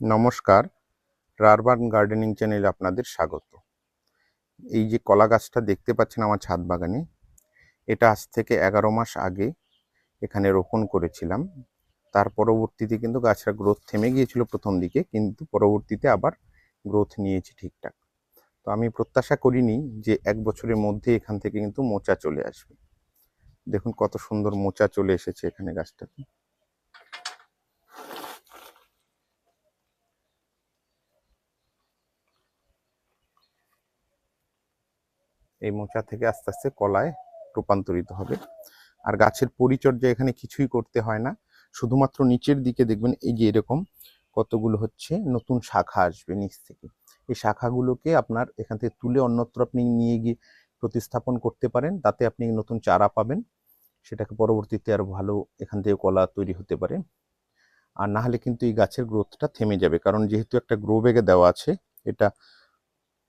নমস্কার। রারবান গার্ডেনিং চ্যানেলে আপনাদের স্বাগত। এই যে কলা গাছটা দেখতে পাচ্ছেন আমার ছাদ বাগানে, এটা আজ থেকে এগারো মাস আগে এখানে রোপণ করেছিলাম। তার পরবর্তীতে কিন্তু গাছটা গ্রোথ থেমে গিয়েছিল প্রথম দিকে, কিন্তু পরবর্তীতে আবার গ্রোথ নিয়েছি ঠিকঠাক। তো আমি প্রত্যাশা করিনি যে এক বছরের মধ্যে এখান থেকে কিন্তু মোচা চলে আসবে। দেখুন কত সুন্দর মোচা চলে এসেছে এখানে গাছটাতে। এই মোচা থেকে আস্তে আস্তে কলায় রূপান্তরিত হবে। আর গাছের পরিচর্যা এখানে কিছুই করতে হয় না। শুধুমাত্র নিচের দিকে দেখবেন এই যে এরকম কতগুলো হচ্ছে নতুন শাখা আসবে নিচ থেকে। এই শাখাগুলোকে আপনার এখান থেকে তুলে অন্যত্র আপনি নিয়ে গিয়ে প্রতিস্থাপন করতে পারেন। তাতে আপনি নতুন চারা পাবেন। সেটাকে পরবর্তীতে আর ভালো এখান থেকে কলা তৈরি হতে পারে। আর না হলে কিন্তু এই গাছের গ্রোথটা থেমে যাবে। কারণ যেহেতু একটা গ্রো ব্যাগে দেওয়া আছে, এটা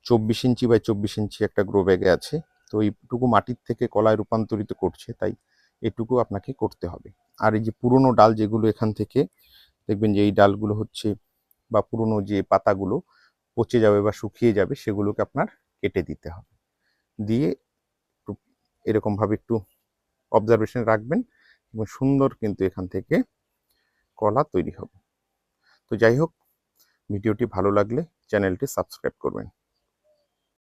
চব্বিশ ইঞ্চি বাই চব্বিশ ইঞ্চি একটা গ্রো ব্যাগে আছে। তো এইটুকু মাটির থেকে কলায় রূপান্তরিত করছে, তাই এটুকু আপনাকে করতে হবে। আর এই যে পুরনো ডাল যেগুলো এখান থেকে, দেখবেন যে এই ডালগুলো হচ্ছে বা পুরনো যে পাতাগুলো পচে যাবে বা শুকিয়ে যাবে, সেগুলোকে আপনার কেটে দিতে হবে। দিয়ে একটু এরকমভাবে একটু অবজারভেশন রাখবেন এবং সুন্দর কিন্তু এখান থেকে কলা তৈরি হবে। তো যাই হোক, ভিডিওটি ভালো লাগলে চ্যানেলটি সাবস্ক্রাইব করবেন।